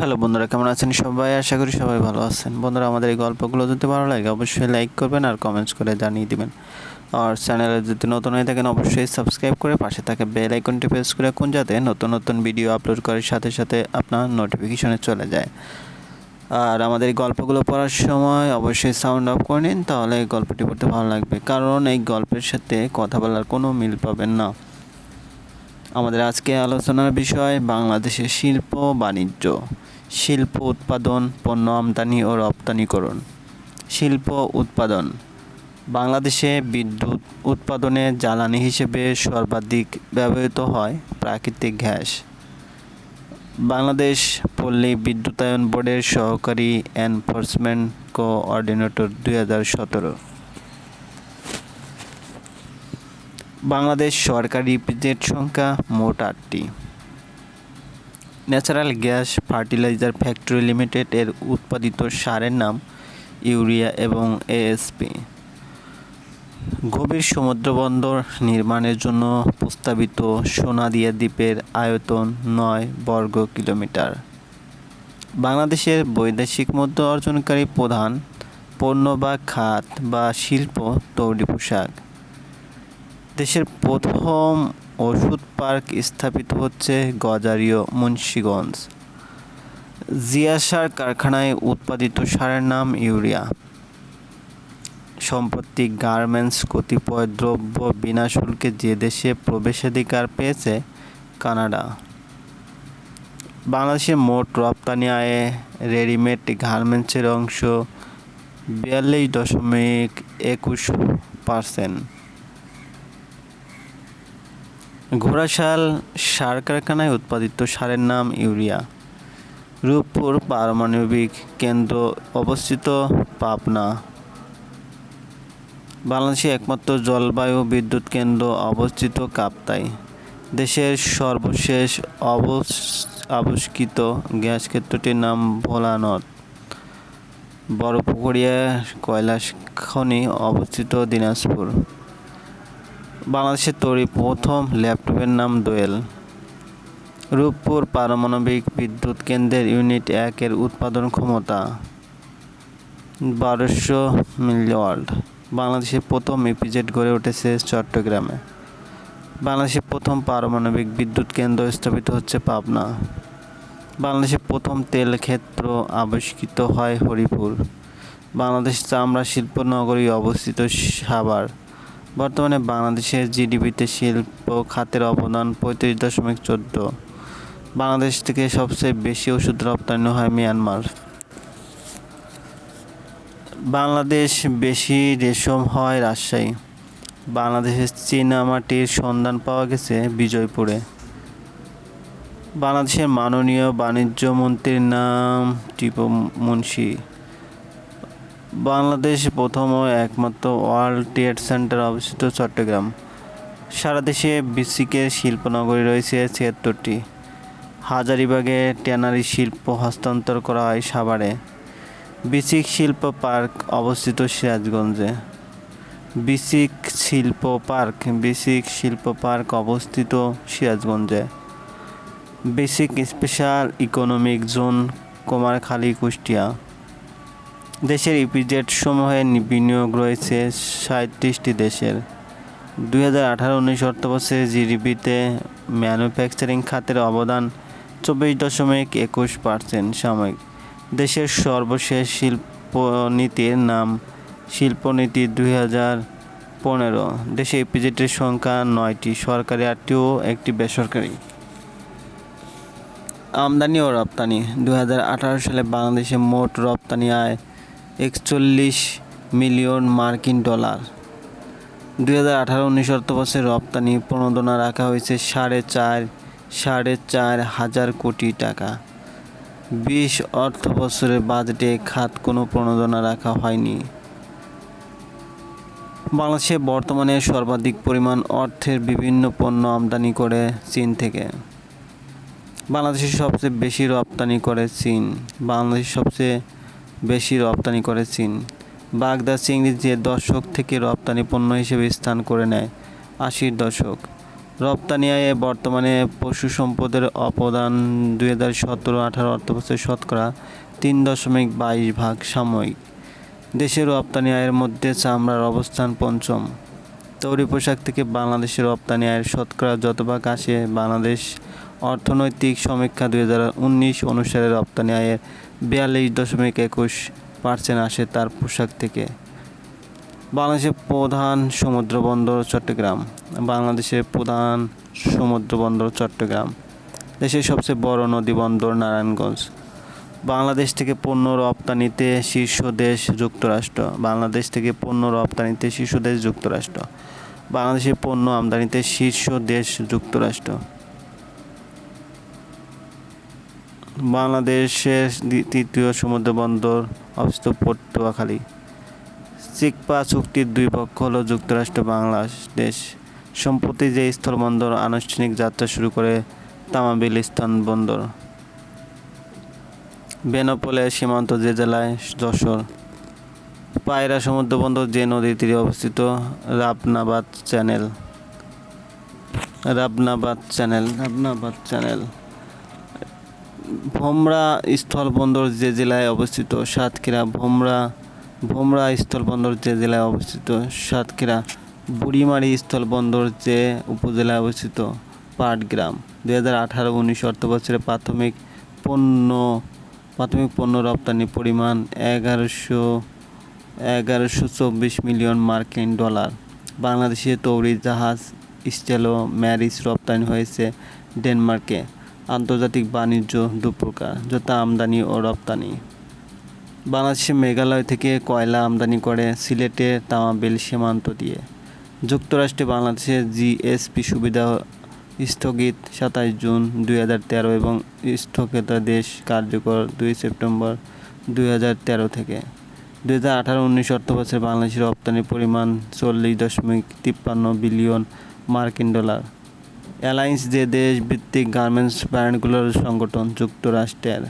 Hello বন্ধুরা, কেমন আছেন সবাই? আশা করি সবাই ভালো আছেন। বন্ধুরা, আমাদের এই গল্পগুলো যদি ভালো লাগে, অবশ্যই লাইক করবেন আর কমেন্টস করে জানিয়ে দিবেন। আর চ্যানেলে যদি নতুন হয়ে থাকেন, অবশ্যই সাবস্ক্রাইব করে পাশে থাকে বেল আইকনটি প্রেস করে কোন যাতে নতুন নতুন ভিডিও আপলোড করার সাথে সাথে আপনার নোটিফিকেশনে চলে যায়। আর আমাদের এই গল্পগুলো পড়ার সময় অবশ্যই সাউন্ড অফ করে নিন, তাহলে এই গল্পটি পড়তে ভালো লাগবে। কারণ এই গল্পের সাথে কথা বলার কোনো মিল পাবেন না। আমাদের আজকে আলোচনার বিষয় বাংলাদেশের শিল্প বাণিজ্য। শিল্প উৎপাদন, পণ্য আমদানি ও রপ্তানিকরণ। শিল্প উৎপাদন। বাংলাদেশে বিদ্যুৎ উৎপাদনে জ্বালানি হিসেবে সর্বাধিক ব্যবহৃত হয় প্রাকৃতিক গ্যাস। বাংলাদেশ পল্লী বিদ্যুতায়ন বোর্ডের সহকারী এনফোর্সমেন্ট কোঅর্ডিনেটর দুই হাজার সতেরো। বাংলাদেশ সরকারি ইপিজেড সংখ্যা মোট আটটি। Natural gas fertiliser factory limited এর উৎপাদিত সারের নাম ইউরিয়া এবং এএসপি গভীর সমুদ্রবন্দর নির্মাণের জন্য প্রস্তাবিত সোনাদিয়া দ্বীপের আয়তন নয় বর্গ কিলোমিটার। বাংলাদেশের বৈদেশিক মুদ্রা অর্জনকারী প্রধান পণ্য বা খাত বা শিল্প, তৈরি পোশাক। দেশের প্রথম ওষুধ পার্ক স্থাপিত হচ্ছে গজারিও মুন্সীগঞ্জ। জিয়া সার কারখানায় উৎপাদিত সারের নাম ইউরিয়া। সম্প্রতি গার্মেন্টস, কতিপয় দ্রব্য বিনা শুল্কে যে দেশে প্রবেশাধিকার পেয়েছে, কানাডা। বাংলাদেশের মোট রপ্তানি আয়ে রেডিমেড গার্মেন্টসের অংশ বিয়াল্লিশ দশমিক একুশ পার্সেন্ট। ঘোড়াশাল সার কারখানায় উৎপাদিত সারের নাম ইউরিয়া। রূপপুর পারমাণবিক কেন্দ্র অবস্থিত পাবনা। বাংলাদেশে একমাত্র জলবায়ু বিদ্যুৎ কেন্দ্র অবস্থিত কাপ্তাই। দেশের সর্বশেষ আবিষ্কৃত গ্যাস ক্ষেত্রটির নাম ভোলানদ বড়পুকুরিয়া কয়লাস খনি অবস্থিত দিনাজপুর। বাংলাদেশের তৈরি প্রথম ল্যাপটপের নাম দোয়েল রূপপুর পারমাণবিক বিদ্যুৎ কেন্দ্রের ইউনিট একের উৎপাদন ক্ষমতা বারোশো মিলিওয়ার্ড বাংলাদেশের প্রথম ইপিজেড গড়ে উঠেছে চট্টগ্রামে। বাংলাদেশের প্রথম পারমাণবিক বিদ্যুৎ কেন্দ্র স্থাপিত হচ্ছে পাবনা। বাংলাদেশের প্রথম তেল ক্ষেত্র আবিষ্কৃত হয় হরিপুর। বাংলাদেশ চামড়া শিল্প নগরী অবস্থিত সাভার। বর্তমানে বাংলাদেশের জিডিপিতে শিল্প খাতের অবদান পঁয়ত্রিশ দশমিক চোদ্দ। বাংলাদেশ থেকে সবচেয়ে বেশি ওষুধ রপ্তানি হয় মিয়ানমার। বাংলাদেশ বেশি রেশম হয় রাজশাহী। বাংলাদেশের চীনামাটির সন্ধান পাওয়া গেছে বিজয়পুরে। বাংলাদেশের মাননীয় বাণিজ্য মন্ত্রীর নাম টিপু মুন্সি। বাংলাদেশ প্রথম ও একমাত্র ওয়ার্ল্ড ট্রেড সেন্টার অবস্থিত চট্টগ্রাম। সারা দেশে বিসিকের শিল্পনগরী রয়েছে ছিয়াত্তরটি। হাজারিবাগে ট্যানারি শিল্প হস্তান্তর করা হয় সাভারে। বিসিক শিল্প পার্ক অবস্থিত সিরাজগঞ্জে। বিসিক শিল্প পার্ক, বিসিক শিল্প পার্ক অবস্থিত সিরাজগঞ্জে। Basic special economic zone, Kumarkhali, Kushtia. দেশের ইপিজেড সমূহে বিনিয়োগ রয়েছে সাঁত্রিশটি দেশের। দুই হাজার আঠারো উনিশ অর্থবর্ষে জিডিপিতে ম্যানুফ্যাকচারিং খাতের অবদান চব্বিশ দশমিক একুশ পার্সেন্ট সাময়িক। দেশের সর্বশেষ শিল্পনীতির নাম শিল্পনীতি দুই হাজার পনেরো। দেশে ইপিজেডের সংখ্যা নয়টি, সরকারি আটটি ও একটি বেসরকারি। আমদানি ও রপ্তানি। দু হাজার আঠারো সালে বাংলাদেশে মোট রপ্তানি আয় একচল্লিশ মিলিয়ন মার্কিন ডলার। দুই হাজার আঠারো উনিশ অর্থবর্ষে রপ্তানি প্রণোদনা রাখা হয়েছে সাড়ে চার সাড়ে চার হাজার কোটি টাকা। বিশ অর্থ বছরের বাজেটে খাত কোনো প্রণোদনা রাখা হয়নি। বাংলাদেশে বর্তমানে সর্বাধিক পরিমাণ অর্থের বিভিন্ন পণ্য আমদানি করে চীন থেকে। বাংলাদেশে সবচেয়ে বেশি রপ্তানি করে চীন। বাংলাদেশ সবচেয়ে বেশি রপ্তানি করে চীন। বাগদা চিংড়ি যে দশক থেকে রপ্তানি পণ্য হিসেবে স্থান করে নেয়, আশির দশক। রপ্তানি আয়ে বর্তমানে পশু সম্পদের অবদান দুই হাজার সতেরো আঠারো অর্থবছর শতকরা তিন দশমিক বাইশ ভাগ সাময়িক। দেশের রপ্তানি আয়ের মধ্যে চামড়ার অবস্থান পঞ্চম। তৈরি পোশাক থেকে বাংলাদেশের রপ্তানি আয়ের শতকরা যত ভাগ আসে বাংলাদেশ অর্থনৈতিক সমীক্ষা দুই হাজার উনিশ অনুসারে রপ্তানি আয়ের বিয়াল্লিশ দশমিক একুশ পার্সেন্ট আসে তার পোশাক থেকে। বাংলাদেশের প্রধান সমুদ্র বন্দর চট্টগ্রাম। বাংলাদেশের প্রধান সমুদ্র বন্দর চট্টগ্রাম। দেশের সবচেয়ে বড় নদী বন্দর নারায়ণগঞ্জ। বাংলাদেশ থেকে পণ্য রপ্তানিতে শীর্ষ দেশ যুক্তরাষ্ট্র। বাংলাদেশ থেকে পণ্য রপ্তানিতে শীর্ষ দেশ যুক্তরাষ্ট্র। বাংলাদেশের পণ্য আমদানিতে শীর্ষ দেশ যুক্তরাষ্ট্র। বাংলাদেশের তৃতীয় সমুদ্র বন্দর অবস্থিত পটুয়াখালী। চিকপা চুক্তির দুই পক্ষ হল যুক্তরাষ্ট্র, বাংলাদেশ। সম্প্রতি যে স্থলবন্দর আনুষ্ঠানিক যাত্রা শুরু করে, তামাবিল স্থান বন্দর। বেনাপোলে সীমান্ত যে জেলায় যশোর। পায়রা সমুদ্র বন্দর যে নদীর তীরে অবস্থিত, Rabnabad channel. Rabnabad channel Rabnabad channel. Bhomra স্থলবন্দর যে জেলায় অবস্থিত, সাতক্ষীরা ভোমরা ভোমরা স্থলবন্দর যে জেলায় অবস্থিত, সাতক্ষীরা বুড়িমারি স্থলবন্দর যে উপজেলায় অবস্থিত, পাটগ্রাম। দু হাজার আঠারো উনিশ অর্থবছরে প্রাথমিক পণ্য প্রাথমিক পণ্য রপ্তানি পরিমাণ এগারোশো এগারোশো চব্বিশ মিলিয়ন মার্কিন ডলার। বাংলাদেশে তৈরি জাহাজ, স্টেলো ম্যারিস রপ্তানি হয়েছে ডেনমার্কে। আন্তর্জাতিক বাণিজ্য দুপ্রকার, যথা আমদানি ও রপ্তানি। বাংলাদেশে মেঘালয় থেকে কয়লা আমদানি করে সিলেটে তামাবিল সীমান্ত দিয়ে। যুক্তরাষ্ট্রে বাংলাদেশের জিএসপি সুবিধা স্থগিত সাতাশ জুন দুই হাজার তেরো এবং স্থগিতাদেশ কার্যকর দুই সেপ্টেম্বর দুই হাজার তেরো থেকে। দুই হাজার আঠারো উনিশ অর্থবছরে বাংলাদেশের রপ্তানির পরিমাণ চল্লিশ দশমিক তিপ্পান্ন বিলিয়ন মার্কিন ডলার। অ্যালায়েন্স যে দেশ ভিত্তিক গার্মেন্টস ব্র্যান্ডগুলোর সংগঠন যুক্তরাষ্ট্রের।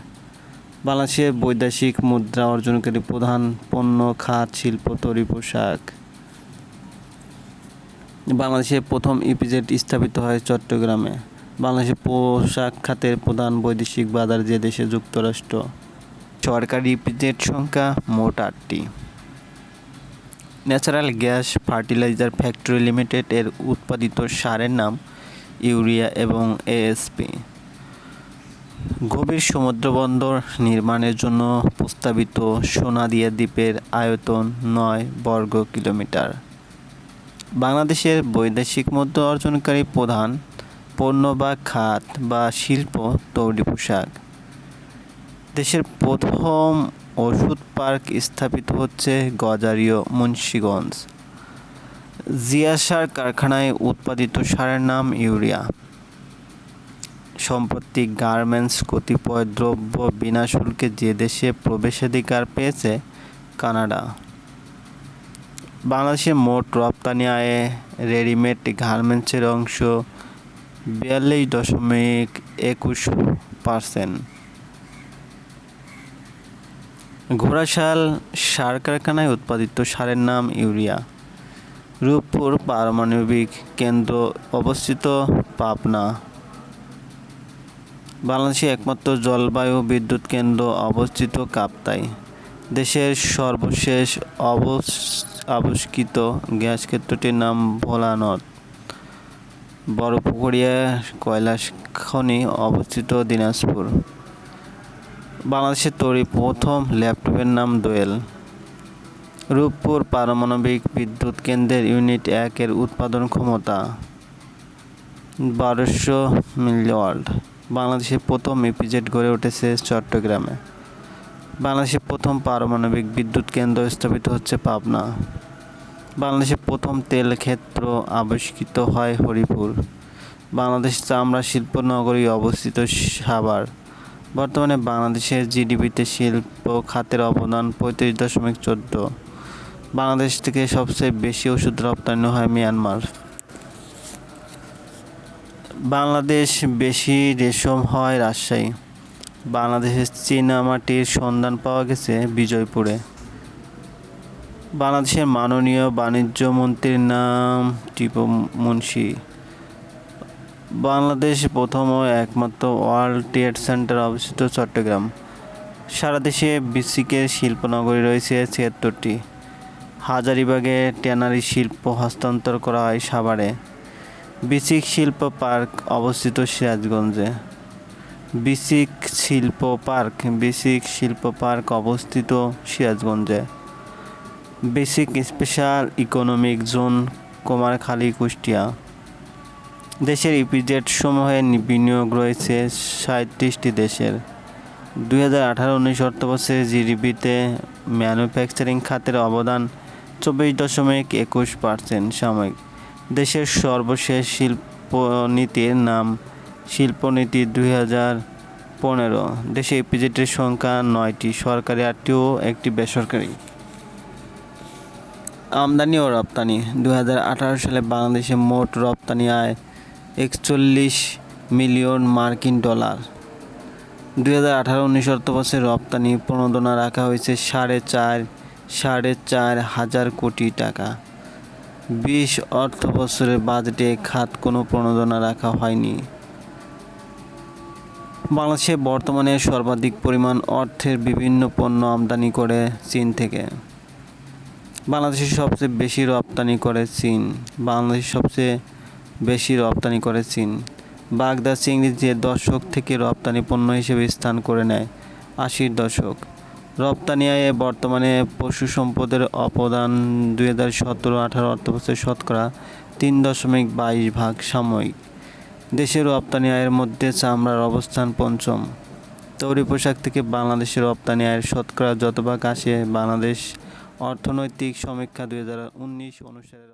বাংলাদেশের বৈদেশিক মুদ্রা অর্জনকারী প্রধান পণ্য, খাত, শিল্প, তৈরি পোশাক। বাংলাদেশের প্রথম ইপিজেড স্থাপিত হয় চট্টগ্রামে। বাংলাদেশের পোশাক খাতের প্রধান বৈদেশিক বাজার যে দেশে যুক্তরাষ্ট্র। সরকারি ইপিজেড সংখ্যা মোট আটটি। Natural gas fertiliser factory limited এর উৎপাদিত সারের নাম ইউরিয়া এবং এএসপি। গভীর সমুদ্রবন্দর নির্মাণের জন্য প্রস্তাবিত সোনাদিয়া দ্বীপের আয়তন নয় বর্গ কিলোমিটার। বাংলাদেশের বৈদেশিক মুদ্রা অর্জনকারী প্রধান পণ্য বা খাত বা শিল্প, তৈরি পোশাক। দেশের প্রথম ওষুধ পার্ক স্থাপিত হচ্ছে গজারিও মুন্সীগঞ্জ। জিয়া সার কারখানায় উৎপাদিত সারের নাম ইউরিয়া। সম্প্রতি গার্মেন্টস কতিপয় দ্রব্য বিনা শুল্কে যে দেশে প্রবেশাধিকার পেয়েছে, কানাডা। বাংলাদেশের মোট রপ্তানি আয়ে রেডিমেড গার্মেন্টসের অংশ বিয়াল্লিশ দশমিক একুশ পার্সেন্ট। ঘোড়াশাল, সার কারখানায় উৎপাদিত সারের নাম ইউরিয়া। রূপপুর পারমাণবিক কেন্দ্র অবস্থিত পাবনা। বাংলাদেশে একমাত্র জলবায়ু বিদ্যুৎ কেন্দ্র অবস্থিত কাপ্তাই। দেশের সর্বশেষ অবস- আবিষ্কৃত গ্যাস ক্ষেত্রটির নাম ভোলানদ বড়পুকুরিয়া কয়লা খনি অবস্থিত দিনাজপুর। বাংলাদেশের তৈরি প্রথম ল্যাপটপের নাম দোয়েল। রূপপুর পারমাণবিক বিদ্যুৎ কেন্দ্রের ইউনিট একের উৎপাদন ক্ষমতা বারোশো মিলিওয়াট বাংলাদেশের প্রথম ইপিজেড গড়ে উঠেছে চট্টগ্রামে। বাংলাদেশের প্রথম পারমাণবিক বিদ্যুৎ কেন্দ্র স্থাপিত হচ্ছে পাবনা। বাংলাদেশের প্রথম তেল ক্ষেত্র আবিষ্কৃত হয় হরিপুর। বাংলাদেশ চামড়া শিল্প নগরী অবস্থিত সাভার। বর্তমানে বাংলাদেশের জিডিপিতে শিল্প খাতের অবদান পঁয়ত্রিশ দশমিক চোদ্দ। বাংলাদেশ থেকে সবচেয়ে বেশি ওষুধ রপ্তানি হয় মিয়ানমার। বাংলাদেশ বেশি রেশম হয় রাজশাহী। বাংলাদেশের চীনামাটির সন্ধান পাওয়া গেছে বিজয়পুরে। বাংলাদেশের মাননীয় বাণিজ্য মন্ত্রীর নাম টিপু মুন্সি। বাংলাদেশ প্রথম ও একমাত্র ওয়ার্ল্ড ট্রেড সেন্টার অবস্থিত চট্টগ্রাম। সারা দেশে বিসিকের শিল্পনগরী রয়েছে ছিয়াত্তরটি। হাজারিবাগে ট্যানারি শিল্প হস্তান্তর করা হয় সাভারে। বিসিক শিল্প পার্ক অবস্থিত সিরাজগঞ্জে। বিসিক শিল্প পার্ক, বিসিক শিল্প পার্ক অবস্থিত সিরাজগঞ্জে। Basic special economic zone, Kumarkhali, Kushtia. দেশের ইপিজেড সমূহে বিনিয়োগ রয়েছে সাঁত্রিশটি দেশের। দুই হাজার আঠারো উনিশ অর্থবছরে জিডিপিতে ম্যানুফ্যাকচারিং খাতের অবদান চব্বিশ দশমিক একুশ পার্সেন্ট সাময়িক। দেশের সর্বশেষ শিল্প নীতির নাম শিল্পনীতি দুই হাজার পনেরো। দেশে ইপিজেটের সংখ্যা নয়টি, সরকারি আটটি ও একটি বেসরকারি। আমদানি ও রপ্তানি। দুহাজার আঠারো সালে বাংলাদেশে মোট রপ্তানি আয় একচল্লিশ মিলিয়ন মার্কিন ডলার। দুই হাজার আঠারো উনিশ অর্থবছরে রপ্তানি প্রণোদনা রাখা হয়েছে সাড়ে চার সাড়ে চার হাজার কোটি টাকা। বিশ অর্থবছরের বাজেটে খাত কোনো প্রণোদনা রাখা হয়নি। বাংলাদেশে বর্তমানে সর্বাধিক পরিমাণ অর্থের বিভিন্ন পণ্য আমদানি করে চীন থেকে। বাংলাদেশে সবচেয়ে বেশি রপ্তানি করে চীন। বাংলাদেশ সবচেয়ে বেশি রপ্তানি করে চীন। বাগদা চিংড়ি যে দশক থেকে রপ্তানি পণ্য হিসেবে স্থান করে নেয়, আশির দশক। রপ্তানি আয়ে বর্তমানে পশু সম্পদের অবদান দুই হাজার সতেরো আঠারো অর্থবছর শতকরা তিন দশমিক বাইশ ভাগ সাময়িক। দেশের রপ্তানি আয়ের মধ্যে চামড়ার অবস্থান পঞ্চম। তৈরি পোশাক থেকে বাংলাদেশের রপ্তানি আয়ের শতকরা যতভাগ আসে বাংলাদেশ অর্থনৈতিক সমীক্ষা দুই হাজার উনিশ অনুসারে